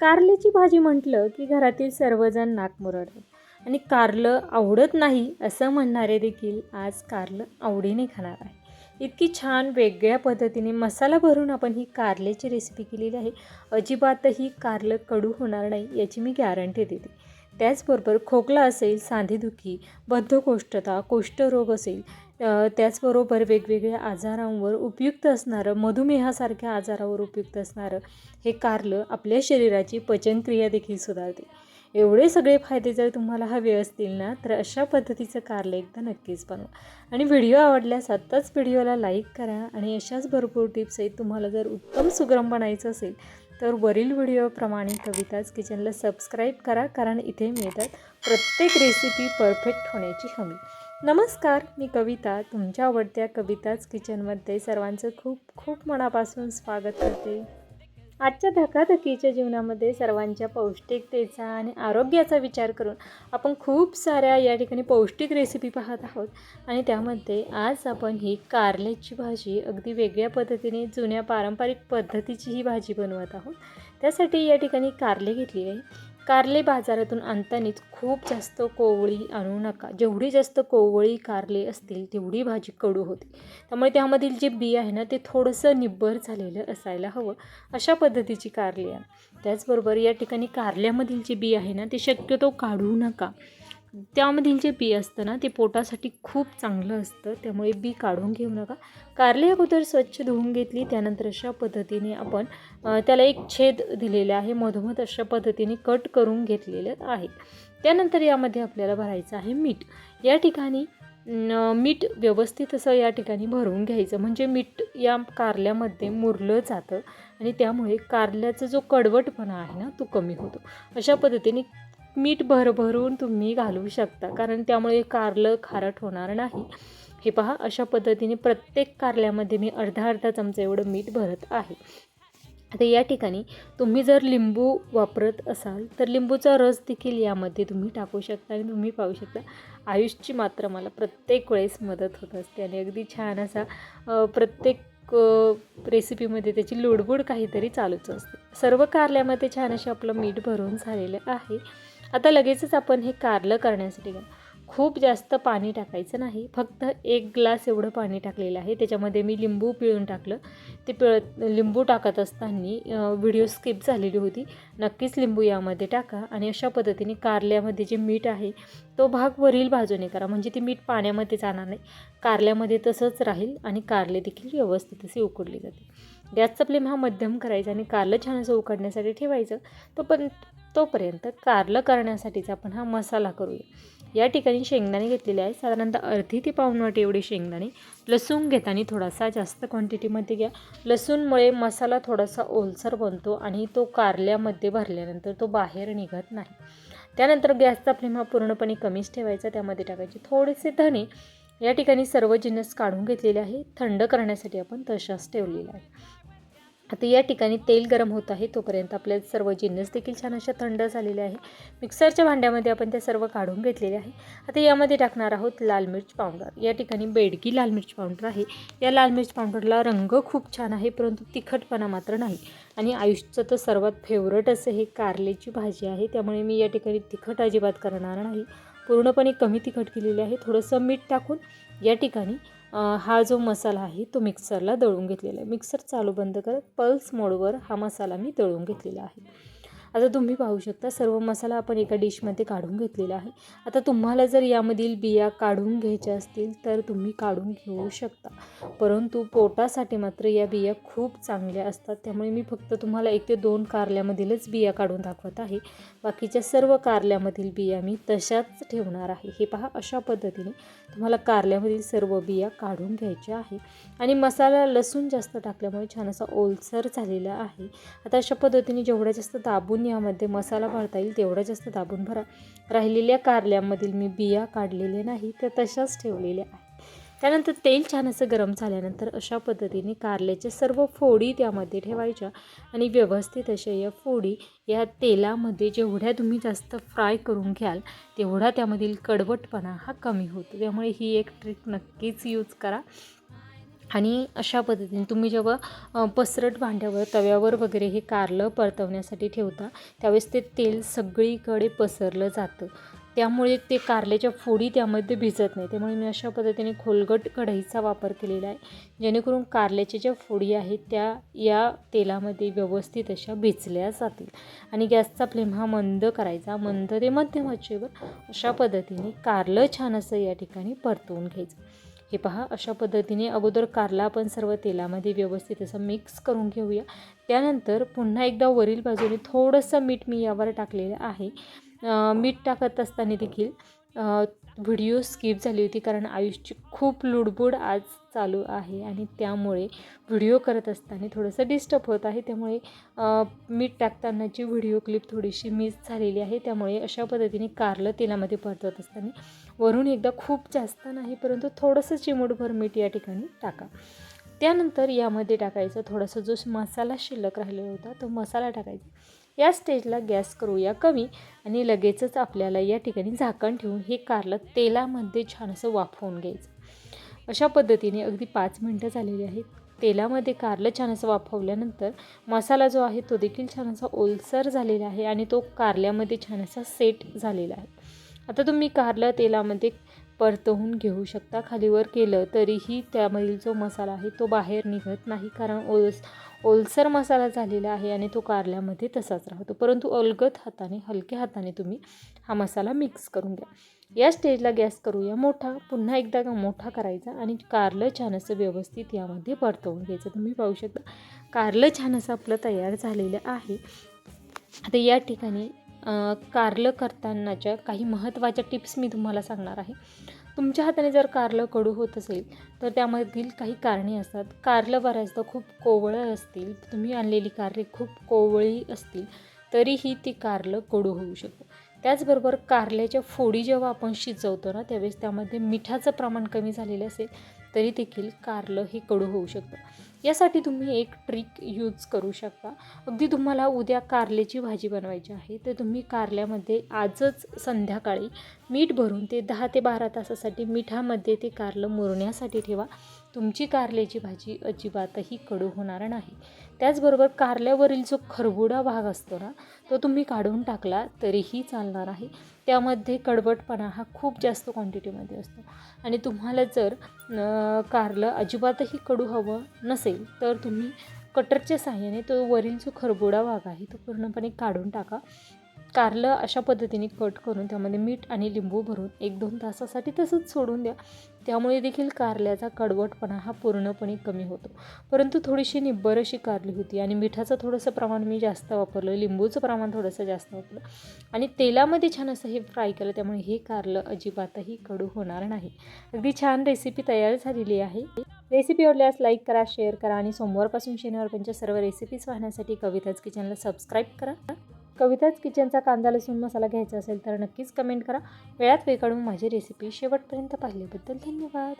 कारल्याची भाजी म्हटलं की घरातील सर्वजण नाक मुरडतात. आणि कारलं आवडत नाही असं म्हणणारे देखील आज कारलं आवडीने खाणार आहे. इतकी छान वेगळ्या पद्धतीने मसाला भरून आपण ही कारल्याची रेसिपी केलेली आहे. अजिबातही कारलं कडू होणार नाही याची मी गॅरंटी देते. त्याचबरोबर खोकला असेल सांधेदुखी बद्धकोष्ठता कोष्ठरोग असेल त्याचबरोबर वेगवेगळ्या आजारांवर उपयुक्त असणारं मधुमेहासारख्या आजारावर उपयुक्त असणारं हे कारलं आपल्या शरीराची पचनक्रिया देखील सुधारते. एवढे सगळे फायदे जर तुम्हाला हवे असतील ना तर अशा पद्धतीचं कारलं एकदा नक्कीच बनवा. आणि व्हिडिओ आवडल्यास आत्ताच व्हिडिओला लाईक करा आणि अशाच भरपूर टिप्स आहेत. तुम्हाला जर उत्तम सुगरम बनायचं असेल तर वरील व्हिडिओप्रमाणे कविताज किचनला सबस्क्राईब करा कारण इथे मिळतात प्रत्येक रेसिपी परफेक्ट होण्याची हमी. नमस्कार मी कविता. तुमच्या आवडत्या कविताच किचनमध्ये सर्वांचं खूप खूप मनापासून स्वागत करते. आजच्या धकाधकीच्या जीवनामध्ये सर्वांच्या पौष्टिकतेचा आणि आरोग्याचा विचार करून आपण खूप साऱ्या या ठिकाणी पौष्टिक रेसिपी पाहत आहोत. आणि त्यामध्ये आज आपण ही कारल्याची भाजी अगदी वेगळ्या पद्धतीने जुन्या पारंपरिक पद्धतीची ही भाजी बनवत आहोत. त्यासाठी या ठिकाणी कारले घेतली आहे. कारले बाजारातून आणतानाच खूप जास्त कोवळी आणू नका. जेवढी जास्त कोवळी कारले असतील तेवढी भाजी कडू होते. त्यामुळे त्यामधील जे बी आहे ना ते थोडंसं निब्बर झालेलं असायला हवं. अशा पद्धतीची कारली आहे त्याचबरोबर या ठिकाणी कारल्यामधील जे बी आहे ना ते शक्यतो काढू नका. त्यामधील जे बी असतं ना ते पोटासाठी खूप चांगलं असतं. त्यामुळे बी काढून घेऊ नका. कारले अगोदर स्वच्छ धुवून घेतली त्यानंतर अशा पद्धतीने आपण त्याला एक छेद दिलेला आहे. मधोमध अशा पद्धतीने कट करून घेतलेलं आहे त्यानंतर यामध्ये आपल्याला भरायचं आहे मीठ. या ठिकाणी मीठ व्यवस्थित असं या ठिकाणी भरून घ्यायचं. म्हणजे मीठ या कारल्यामध्ये मुरलं जातं आणि त्यामुळे कारल्याचा जो कडवटपणा आहे ना तो कमी होतो. अशा पद्धतीने मीठ भरभरून तुम्ही घालू शकता. कारण त्यामुळे कारलं खारट होणार नाही. हे पहा अशा पद्धतीने प्रत्येक कारल्यामध्ये मी अर्धा अर्धा चमचा एवढं मीठ भरत आहे. आता या ठिकाणी तुम्ही जर लिंबू वापरत असाल तर लिंबूचा रस देखील यामध्ये तुम्ही टाकू शकता आणि तुम्ही पाहू शकता आयुषची मात्र मला प्रत्येक वेळेस मदत होत असते. आणि अगदी छान असा प्रत्येक रेसिपीमध्ये त्याची लुडबुड काहीतरी चालूच असते. सर्व कारल्यामध्ये छान असे आपलं मीठ भरून झालेलं आहे. आता लगेचच आपण हे कारलं करण्यासाठी घ्या. खूप जास्त पाणी टाकायचं नाही. फक्त एक ग्लास एवढं पाणी टाकलेलं आहे. त्याच्यामध्ये मी लिंबू पिळून टाकलं. ते पिळ लिंबू टाकत असताना व्हिडिओ स्किप झालेली होती. नक्कीच लिंबू यामध्ये टाका आणि अशा पद्धतीने कारल्यामध्ये जे मीठ आहे तो भाग वरील बाजूने करा. म्हणजे ते मीठ पाण्यामध्ये जाणार नाही. कारल्यामध्ये तसंच राहील आणि कारले देखील व्यवस्थित असे उकडले जाते गॅसचा फ्लेम हा मध्यम करायचा आणि कारलं छान असं उकडण्यासाठी ठेवायचं. तो पण तोपर्यंत कारलं करण्यासाठीचा आपण हा मसाला करूया. या ठिकाणी शेंगदाणे घेतलेले आहे साधारणतः अर्धी ते पाऊण एवढी एवढे शेंगदाणे. लसूण घेताना थोडासा जास्त क्वांटिटीमध्ये घ्या. लसूणमुळे मसाला थोडासा ओलसर बनतो आणि तो कारल्यामध्ये भरल्यानंतर तो बाहेर निघत नाही. त्यानंतर गॅसचा फ्लेम हा पूर्णपणे कमीच ठेवायचा. त्यामध्ये टाकायचे थोडेसे धणे. या ठिकाणी सर्व जिन्नस काढून घेतलेले आहे. थंड करण्यासाठी आपण तशाच ठेवलेला आहे आता या ठिकाणी तेल गरम होत आहे तोपर्यंत आपले सर्व जिन्नस देखील छान अशा थंड झालेले आहे मिक्सरच्या भांड्यामध्ये आपण ते सर्व काढून घेतलेले आहे. आता यामध्ये टाकणार आहोत लाल मिर्च पावडर. या ठिकाणी बेडगी लाल मिर्च पावडर आहे. या लाल मिर्च पावडरला रंग खूप छान आहे परंतु तिखटपणा मात्र नाही. आणि आयुषचं तर सर्वात फेवरेट असं हे कारलेची भाजी आहे. त्यामुळे मी या ठिकाणी तिखट अजिबात करणार नाही. पूर्णपणे कमी तिखट केलेले आहे. थोडंसं मीठ टाकून या ठिकाणी हा जो मसाला आहे तो मिक्सरला दळून घेतलेला आहे. मिक्सर चालू बंद करत पल्स मोडवर हा मसाला मी दळून घेतलेला आहे. आता तुम्ही पाहू शकता सर्व मसाला आपण एका डिशमध्ये काढून घेतलेला आहे. आता तुम्हाला जर यामधील बिया काढून घ्यायच्या असतील तर तुम्ही काढून घेऊ शकता. परंतु पोटासाठी मात्र या बिया खूप चांगल्या असतात. त्यामुळे मी फक्त तुम्हाला एक ते दोन कारल्यामधीलच बिया काढून दाखवत आहे. बाकीच्या सर्व कारल्यामधील बिया मी तशाच ठेवणार आहे. हे पहा अशा पद्धतीने तुम्हाला कारल्यामधील सर्व बिया काढून घ्यायच्या आहे. आणि मसाला लसूण जास्त टाकल्यामुळे छान असा ओलसर झालेला आहे. आता अशा पद्धतीने जेवढ्या जास्त दाबून यामध्ये मसाला भरता येईल तेवढा जास्त दाबून भरा. राहिलेल्या कारल्यामधील मी बिया काढलेल्या नाही त्या तशाच ठेवलेल्या आहे त्यानंतर तेल छान असं गरम झाल्यानंतर अशा पद्धतीने कारल्याच्या सर्व फोडी त्यामध्ये ठेवायच्या आणि व्यवस्थित अशा या फोडी या तेलामध्ये जेवढ्या तुम्ही जास्त फ्राय करून घ्याल तेवढा त्यामधील कडवटपणा हा कमी होतो. त्यामुळे ही एक ट्रिक नक्कीच यूज करा. आणि अशा पद्धतीने तुम्ही जेव्हा पसरट भांड्यावर तव्यावर वगैरे हे कारलं परतवण्यासाठी ठेवता त्यावेळेस ते तेल सगळीकडे पसरलं जातं. त्यामुळे ते कारल्याच्या फोडी त्यामध्ये भिजत नाही. त्यामुळे मी अशा पद्धतीने खोलगट कढईचा वापर केलेला आहे जेणेकरून कारल्याच्या ज्या फोडी आहेत त्या या तेलामध्ये व्यवस्थित अशा भिजल्या जातील. आणि गॅसचा फ्लेम हा मंद करायचा. मंद ते मध्यम आचेवर अशा पद्धतीने कारलं छान असं या ठिकाणी परतवून घ्यायचं. हे पहा अशा पद्धतीने अगोदर कारला आपण सर्व तेलामध्ये व्यवस्थित असं मिक्स करून घेऊया. त्यानंतर पुन्हा एकदा वरील बाजूने थोडंसं मीठ मी यावर टाकलेलं आहे. मीठ टाकत असताना देखील व्हिडिओ स्किप झाली होती कारण आयुषची खूप लुडबुड आज चालू आहे आणि त्यामुळे व्हिडिओ करत असताना थोडंसं डिस्टर्ब होत आहे. त्यामुळे मीठ टाकतानाची व्हिडिओ क्लिप थोडीशी मिस झालेली आहे. त्यामुळे अशा पद्धतीने कारलं तेलामध्ये परतवत असताना वरून एकदा खूप जास्त नाही परंतु थोडंसं चिमूटभर मीठ या ठिकाणी टाका. त्यानंतर यामध्ये टाकायचं थोडासा जो मसाला शिल्लक राहिलेला होता तो मसाला टाकायचा. या स्टेजला गॅस करूया कमी आणि लगेचच आपल्याला या ठिकाणी झाकण ठेवून हे कारलं तेलामध्ये छान असं वाफवून घ्यायचं. अशा पद्धतीने अगदी पाच मिनटं झालेली आहेत. तेलामध्ये कारलं छान असं वाफवल्यानंतर मसाला जो आहे तो देखील छान असा ओलसर झालेला आहे आणि तो कारल्यामध्ये छान असा सेट झालेला आहे. आता तुम्ही कारलं तेलामध्ये परतवून घेऊ शकता. खालीवर केलं तरीही त्यामधील जो मसाला आहे तो बाहेर निघत नाही. कारण ओलस ओलसर मसाला झालेला आहे आणि तो कारल्यामध्ये तसाच राहतो. परंतु अलगद हाताने हलक्या हाताने तुम्ही हा मसाला मिक्स करून घ्या. या स्टेजला गॅस करूया. मोठा पुन्हा एकदा मोठा करायचा आणि कारलं छान असं व्यवस्थित यामध्ये परतवून घ्यायचं. तुम्ही पाहू शकता कारलं छान असं आपलं तयार झालेलं आहे. आता या ठिकाणी कारलं करतानाच्या काही महत्त्वाच्या टिप्स मी तुम्हाला सांगणार आहे. तुमच्या हाताने जर कारलं कडू होत असेल तर त्यामधील काही कारणे असतात. कारलं बऱ्याचदा खूप कोवळं असतील तुम्ही आणलेली कारले खूप कोवळी असतील तरीही ती कारलं कडू होऊ शकतं. त्याचबरोबर कारल्याच्या फोडी जेव्हा आपण शिजवतो ना त्यावेळेस त्यामध्ये मिठाचं प्रमाण कमी झालेलं असेल तरी देखील कारलं हे कडू होऊ शकतं. यासाठी तुम्ही एक ट्रिक यूज करू शकता. अगदी तुम्हाला उद्या कारल्याची भाजी बनवायची आहे तर तुम्ही कारल्यामध्ये आजच संध्याकाळी मीठ भरून ते दहा ते बारा तासासाठी मिठामध्ये ते कारलं मुरण्यासाठी ठेवा. तुमची कारल्याची भाजी अजिबातही कडू होणार नाही. त्याचबरोबर कारल्यावरील जो खरबुडा भाग असतो ना तो तुम्ही काढून टाकला तरीही चालणार आहे. त्यामध्ये कडवटपणा हा खूप जास्त क्वांटिटीमध्ये असतो. आणि तुम्हाला जर कारलं अजिबातही कडू हवं नसेल तर तुम्ही कटरच्या साहाय्याने तो वरील जो खरबोडा भाग आहे तो पूर्णपणे काढून टाका. कारलं अशा पद्धतीने कट करून त्यामध्ये मीठ आणि लिंबू भरून एक दोन तासासाठी तसंच सोडून द्या. त्यामुळे देखील कारल्याचा कडवटपणा हा पूर्णपणे कमी होतो. परंतु थोडीशी निब्बर अशी कारली होती आणि मिठाचं थोडंसं प्रमाण मी जास्त वापरलं लिंबूचं प्रमाण थोडंसं जास्त वापरलं आणि तेलामध्ये छान असं हे फ्राय केलं त्यामुळे हे कारलं अजिबातही कडू होणार नाही. अगदी छान रेसिपी तयार झालेली आहे. रेसिपी आवडल्यास लाईक करा शेअर करा आणि सोमवारपासून शनिवारपर्यंत सर्व रेसिपीज पाहण्यासाठी कविताज किचनला सबस्क्राईब करा. कविताज किचनचा कांदा लसूण मसाला घ्यायचा असेल तर नक्कीच कमेंट करा. वेळात वेळ काढून माझी रेसिपी शेवटपर्यंत पाहिल्याबद्दल धन्यवाद.